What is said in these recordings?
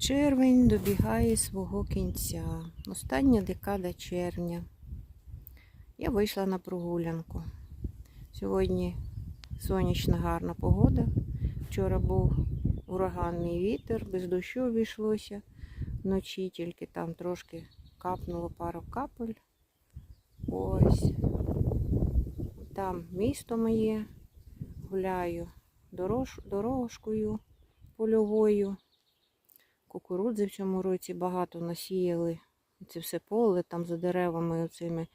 Червень добігає свого кінця. Остання декада червня. Я вийшла на прогулянку. Сьогодні сонячна гарна погода. Вчора був ураганний вітер, без дощу обійшлося. Вночі тільки там трошки капнуло пару капель. Ось. Там місто моє. Гуляю дорож, дорожкою польовою. Кукурудзи в цьому році багато насіяли. Це все поле там за деревами, оцими,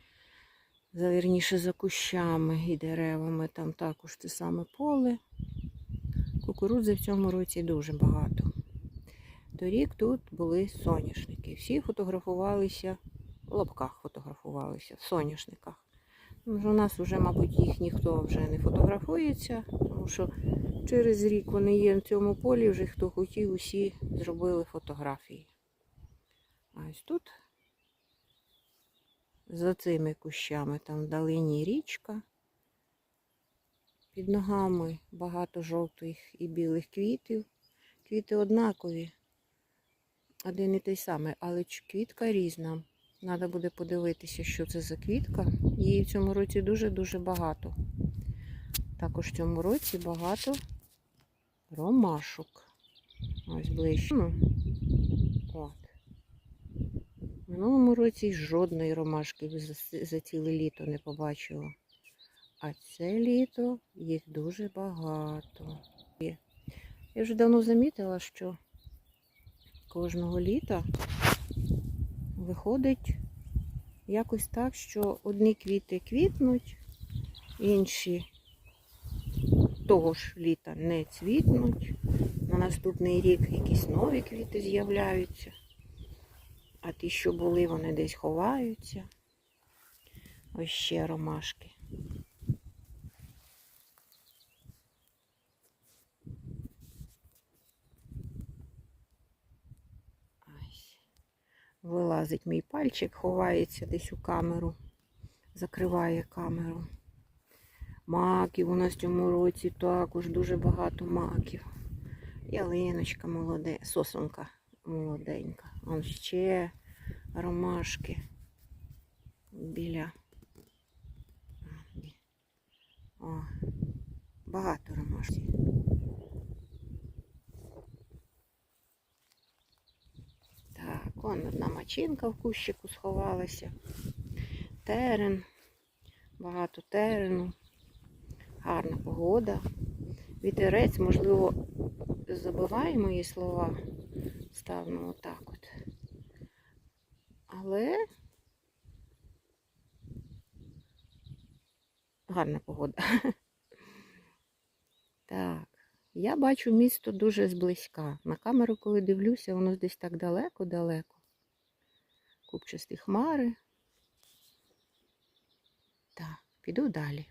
за, вірніше, за кущами і деревами. Там також це саме поле. Кукурудзи в цьому році дуже багато. Торік тут були соняшники. Всі фотографувалися, в лапках фотографувалися, в соняшниках. У нас вже, мабуть, їх ніхто вже не фотографується, тому що через рік вони є в цьому полі, вже хто хотів, усі зробили фотографії. А ось тут, за цими кущами, там вдалині річка. Під ногами багато жовтих і білих квітів. Квіти однакові, один і той самий, але квітка різна. Треба буде подивитися, що це за квітка. Її в цьому році дуже-дуже багато. Також в цьому році багато ромашок. Ось ближче. Ну, От. В минулому році жодної ромашки за, ціле літо не побачила. А це літо їх дуже багато. Я вже давно замітила, що кожного літа виходить якось так, що одні квіти квітнуть, інші того ж літа не цвітнуть. На наступний рік якісь нові квіти з'являються, а ті, що були, вони десь ховаються. Ось ще ромашки. Ось. Вилазить мій пальчик, ховається десь у камеру, закриває камеру. Маків у нас в цьому році також дуже багато маків. Ялиночка молоде, сосунка молоденька. Вон ще ромашки біля. О, багато ромашки. Так, вон одна мачинка в кущику сховалася. Терен, багато терену. Гарна погода. Вітерець, можливо, забиває мої слова. Ставимо отак от. Але гарна погода. Так, я бачу місто дуже зблизька. На камеру, коли дивлюся, воно десь так далеко-далеко. Купчасті хмари. Так, піду далі.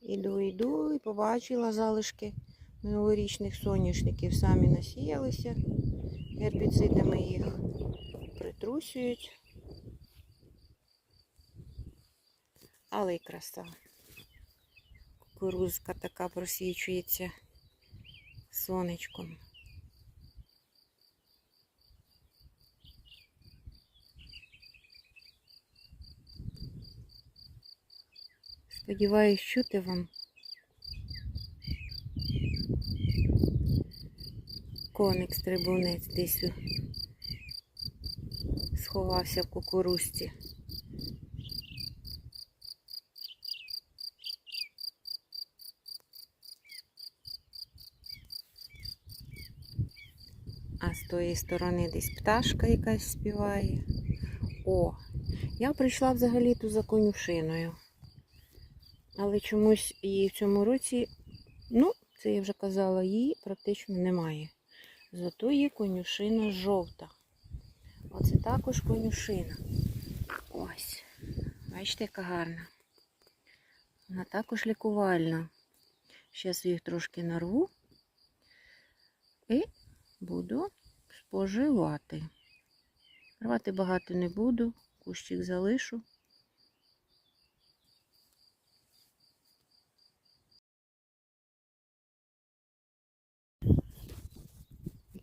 Іду, іду і побачила залишки минулорічних соняшників. Самі насіялися, гербіцидами їх притрусюють. Але й краса. Кукурузка така просвічується сонечком. Сподіваюсь, чути вам. Коник стрибунець десь сховався в кукурузці. А з тої сторони десь пташка якась співає. О, я прийшла взагалі ту за конюшиною. Але чомусь її в цьому році, ну, це я вже казала, її практично немає. Зато є конюшина жовта. Оце також конюшина. Ось. Бачите, яка гарна. Вона також лікувальна. Зараз їх трошки нарву і буду споживати. Рвати багато не буду, кущик залишу.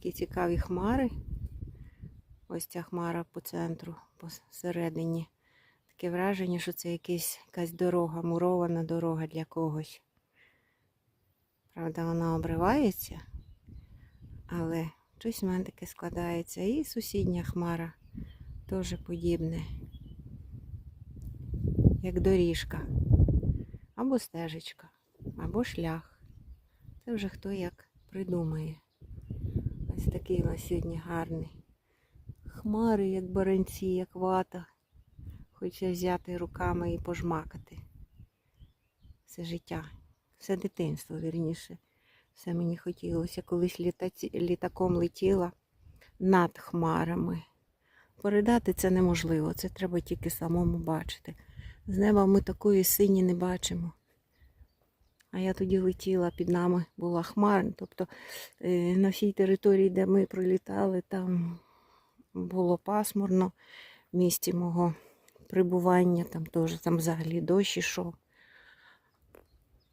Такі цікаві хмари. Ось ця хмара по центру, посередині. Таке враження, що це якась, якась дорога, мурована дорога для когось. Правда, вона обривається, але щось в мене таке складається. І сусідня хмара теж подібне, як доріжка, або стежечка, або шлях. Це вже хто як придумає. Ось такий у нас сьогодні гарний. Хмари, як баранці, як вата. Хочеться взяти руками і пожмакати. Все життя, все дитинство, вірніше. Все мені хотілося. Колись літаці... літаком летіла над хмарами. Передати це неможливо, це треба тільки самому бачити. З неба ми такої сині не бачимо. А я тоді летіла, під нами була хмара. Тобто е, на всій території, де ми прилітали, там було пасмурно в місті мого прибування, там теж там взагалі дощ ішов.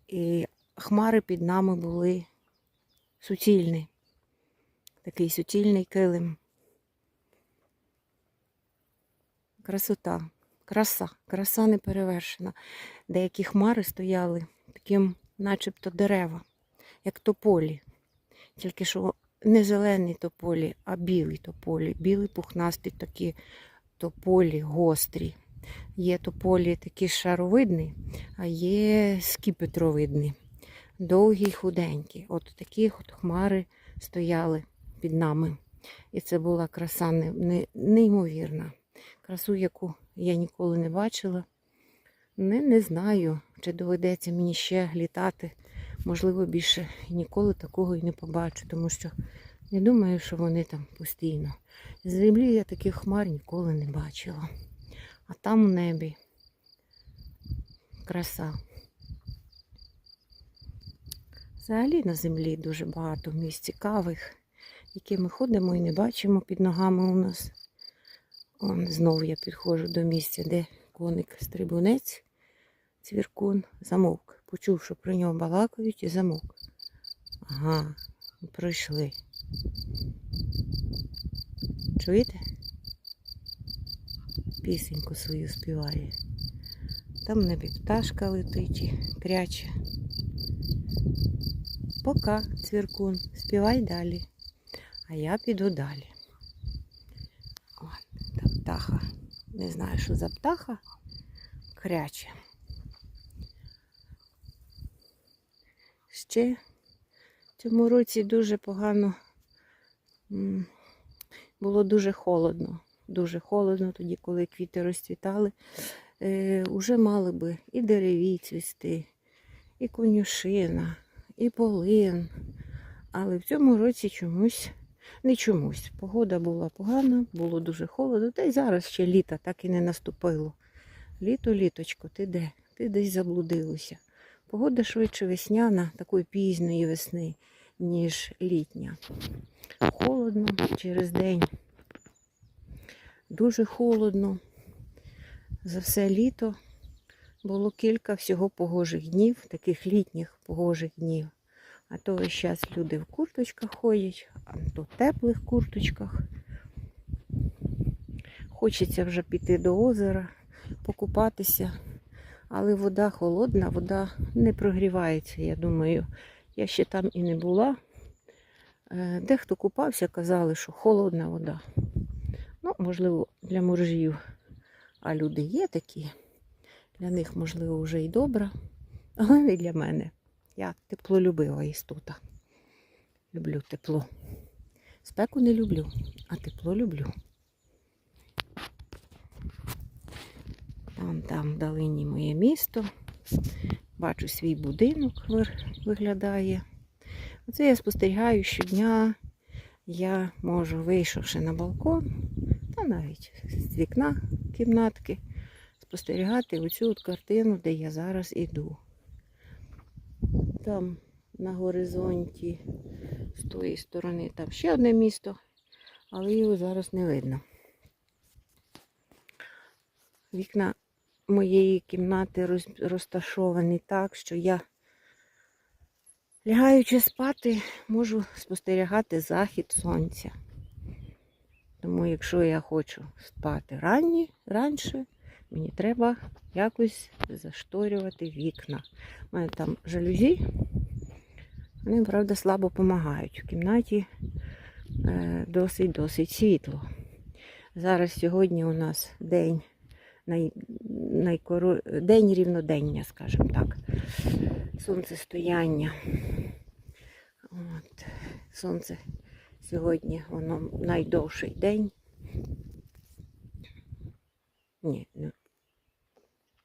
І хмари під нами були суцільні. Такий суцільний килим. Красота, краса, краса неперевершена. Деякі хмари стояли таким, начебто дерева, як тополі. Тільки що не зелені тополі, а білі тополі. Білі пухнасті такі тополі гострі. Є тополі такі шаровидні, а є скіпетровидні. Довгі й худенькі. От такі от хмари стояли під нами. І це була краса не- не- неймовірна. Красу, яку я ніколи не бачила. Не, не знаю, чи доведеться мені ще літати. Можливо, більше ніколи такого і не побачу, тому що не думаю, що вони там постійно. З землі я таких хмар ніколи не бачила. А там у небі краса. Взагалі на землі дуже багато місць цікавих, які ми ходимо і не бачимо під ногами у нас. Знову я підходжу до місця, де коник стрибунець, цвіркун, замовк. Почув, що про нього балакають і замовк. Ага, пройшли. Чуєте? Пісеньку свою співає. Там в небі пташка летить кряче. Пока, цвіркун, співай далі. А я піду далі. От, та птаха. Не знаю, що за птаха. Кряче. В цьому році дуже погано було дуже холодно. Дуже холодно тоді, коли квіти розцвітали. Е, уже мали би і дереві цвісти, і конюшина, і полин. Але в цьому році чомусь, не чомусь. Погода була погана, було дуже холодно. Та й зараз ще літо так і не наступило. Літо, літочко, ти де? Ти десь заблудилася. Погода швидше весняна, такої пізньої весни, ніж літня. Холодно через день. Дуже холодно. За все літо було кілька всього погожих днів, таких літніх погожих днів. А то весь час люди в курточках ходять, а то в теплих курточках. Хочеться вже піти до озера, покупатися, але вода холодна, вода не прогрівається, я думаю. Я ще там і не була. Е, Дехто купався, казали, що холодна вода. Ну, можливо, для моржів. А люди є такі. Для них, можливо, вже і добра. Але не для мене. Я теплолюбива істота. Люблю тепло. Спеку не люблю, а тепло люблю. Там, там вдалині моє місто. Бачу свій будинок виглядає. Оце я спостерігаю щодня. Я можу, вийшовши на балкон, та навіть з вікна кімнатки, спостерігати оцю от картину, де я зараз іду. Там на горизонті з тої сторони там ще одне місто, але його зараз не видно. Вікна моєї кімнати роз- розташовані так, що я Лягаючи спати, можу спостерігати захід сонця. Тому, якщо я хочу спати ранні, раніше, мені треба якось зашторювати вікна. У мене там жалюзі, вони, правда, слабо допомагають. В кімнаті е, досить-досить світло. Зараз сьогодні у нас день, най, найкоро... день рівнодення, скажімо так. Сонцестояння. От. Сонце сьогодні воно найдовший день. Ні, ну,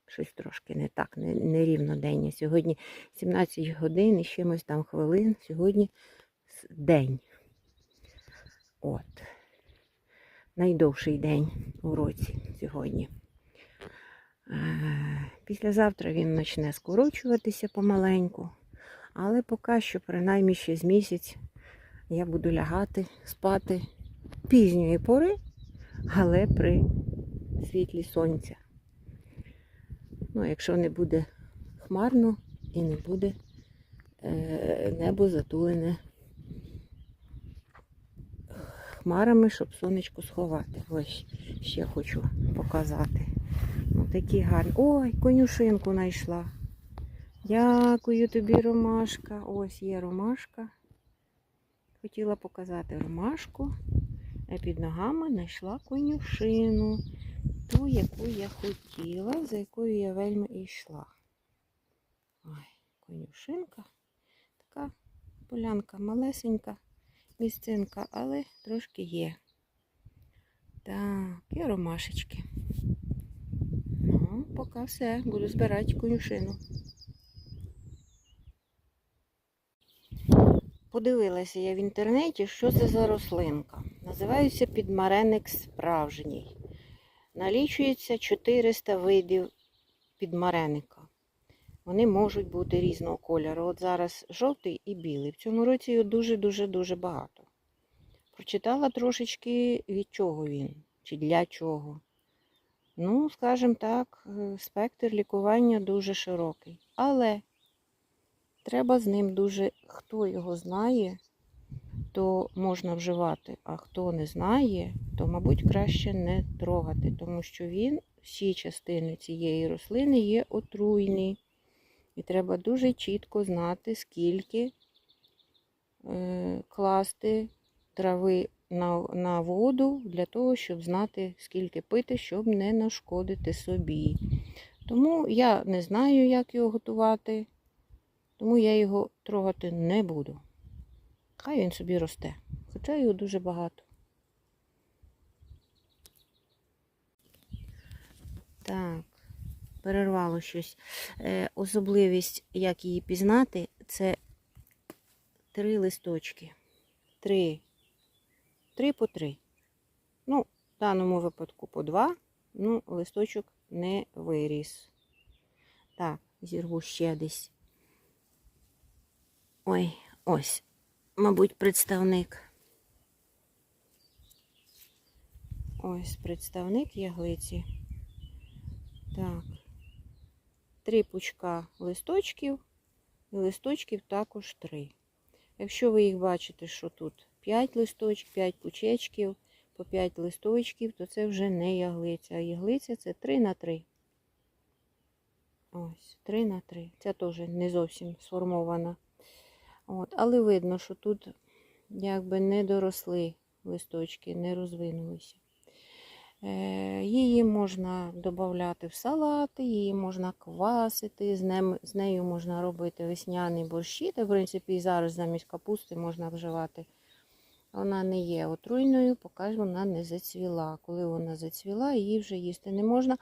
щось трошки не так, не, не рівнодення. Сьогодні 17 годин і чимось там хвилин. Сьогодні день. От. Найдовший день у році сьогодні. Е, Післязавтра він почне скорочуватися помаленьку. Але поки що, принаймні ще з місяць, я буду лягати, спати пізньої пори, але при світлі сонця. Ну, якщо не буде хмарно і не буде е, небо затулене хмарами, щоб сонечко сховати. Ось ще хочу показати. Такі гарні. Ой, конюшинку знайшла. Дякую тобі, Ромашка. Ось є ромашка. Хотіла показати ромашку, а під ногами знайшла конюшину. Ту, яку я хотіла, за якою я вельми йшла. Ой, конюшинка. Така полянка малесенька, місцинка, але трошки є. Так, і ромашечки. Поки все, буду збирати конюшину. Подивилася я в інтернеті, що це за рослинка. Називається підмареник справжній. Налічується 400 видів підмареника. Вони можуть бути різного кольору. От зараз жовтий і білий. В цьому році його дуже-дуже-дуже багато. Прочитала трошечки, від чого він, чи для чого. Ну, скажімо так, е, спектр лікування дуже широкий. Але треба з ним дуже, хто його знає, то можна вживати, а хто не знає, то, мабуть, краще не трогати, тому що він, всі частини цієї рослини є отруйні. І треба дуже чітко знати, скільки е, класти трави на, на воду для того, щоб знати, скільки пити, щоб не нашкодити собі. Тому я не знаю, як його готувати, тому я його трогати не буду. Хай він собі росте. Хоча його дуже багато. Так, перервало щось. Е, особливість, як її пізнати, це три листочки. Три. Три по три. Ну, в даному випадку по два. Ну, листочок не виріс. Так, зірву ще десь. Ой, ось мабуть, представник. Ось представник яглиці. Так. Три пучка листочків, і листочків також три. Якщо ви їх бачите, що тут 5 листочків, 5 пучечків, по 5 листочків, то це вже не яглиця. А яглиця це 3 на 3. Ось, 3 на 3. Ця теж не зовсім сформована. От, але видно, що тут якби не доросли листочки, не розвинулися. Е, її можна додати в салати, її можна квасити, з, ним, з нею можна робити весняний борщі. Та, в принципі, і зараз замість капусти можна вживати. Вона не є отруйною, поки вона не зацвіла. Коли вона зацвіла, її вже їсти не можна.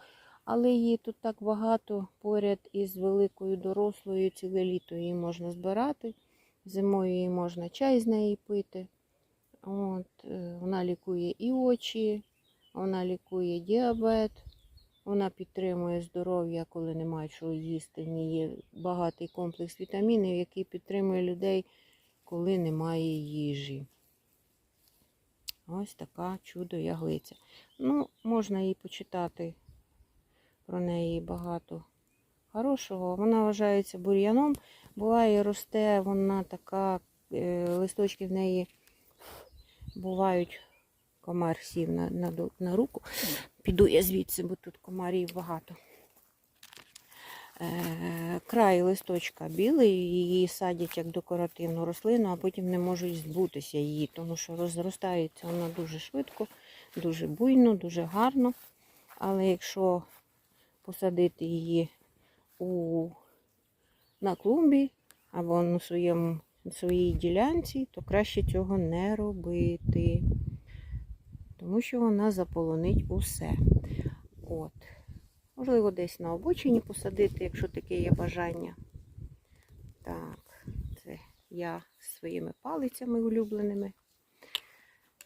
Але її тут так багато поряд із великою дорослою, ціле літо її можна збирати. Зимою її можна чай з неї пити. От, е, Вона лікує і очі, вона лікує діабет, вона підтримує здоров'я, коли немає чого їсти. В ній є багатий комплекс вітамінів, який підтримує людей, коли немає їжі. Ось така чудо яглиця. Ну, можна їй почитати про неї багато хорошого. Вона вважається бур'яном. Буває, росте вона така, е, листочки в неї бувають, комар сів на, на, на руку. Піду я звідси, бо тут комарів багато. Е, край листочка білий, її садять як декоративну рослину, а потім не можуть збутися її, тому що розростається вона дуже швидко, дуже буйно, дуже гарно. Але якщо посадити її у, на клумбі або на своєму, своїй ділянці, то краще цього не робити. Тому що вона заполонить усе. От. Можливо, десь на обочині посадити, якщо таке є бажання. Так, це я своїми палицями улюбленими,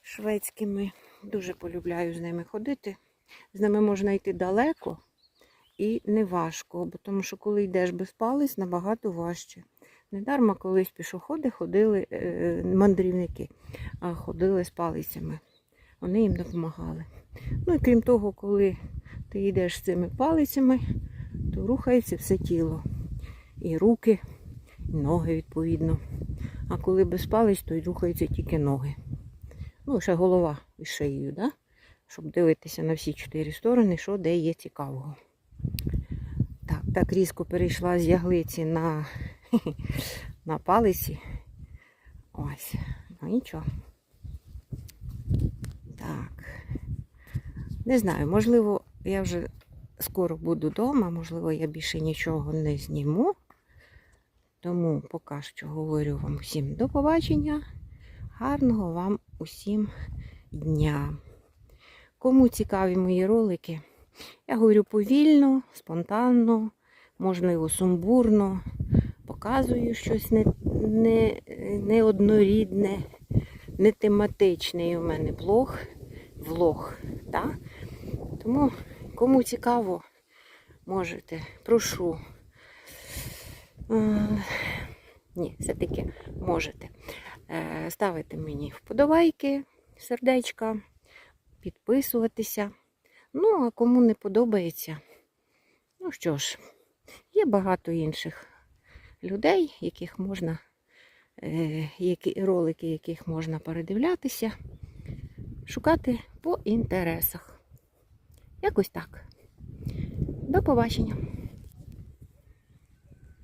шведськими. Дуже полюбляю з ними ходити. З ними можна йти далеко і не важко, бо тому що коли йдеш без палець, набагато важче. Недарма колись пішоходи ходили е, мандрівники, а ходили з палицями. Вони їм допомагали. Ну і крім того, коли ти йдеш з цими палицями, то рухається все тіло. І руки, і ноги відповідно. А коли без палець, то й рухаються тільки ноги. Ну, ще голова із шиєю, да? щоб дивитися на всі чотири сторони, що де є цікавого. Так, так різко перейшла з яглиці на, на палиці. Ось, ну нічого. Так. Не знаю, можливо, я вже скоро буду вдома, можливо, я більше нічого не зніму. Тому поки що говорю вам всім до побачення. Гарного вам усім дня. Кому цікаві мої ролики, я говорю повільно, спонтанно, можливо, сумбурно. Показую щось не, не, неоднорідне, не тематичний у мене блог, влог. Так? Тому, кому цікаво, можете, прошу. Е, Ні, все-таки можете е, ставити мені вподобайки, сердечка, підписуватися. Ну, а кому не подобається, ну що ж, є багато інших людей, яких можна, е, які, ролики, яких можна передивлятися, шукати по інтересах. Якось так. До побачення.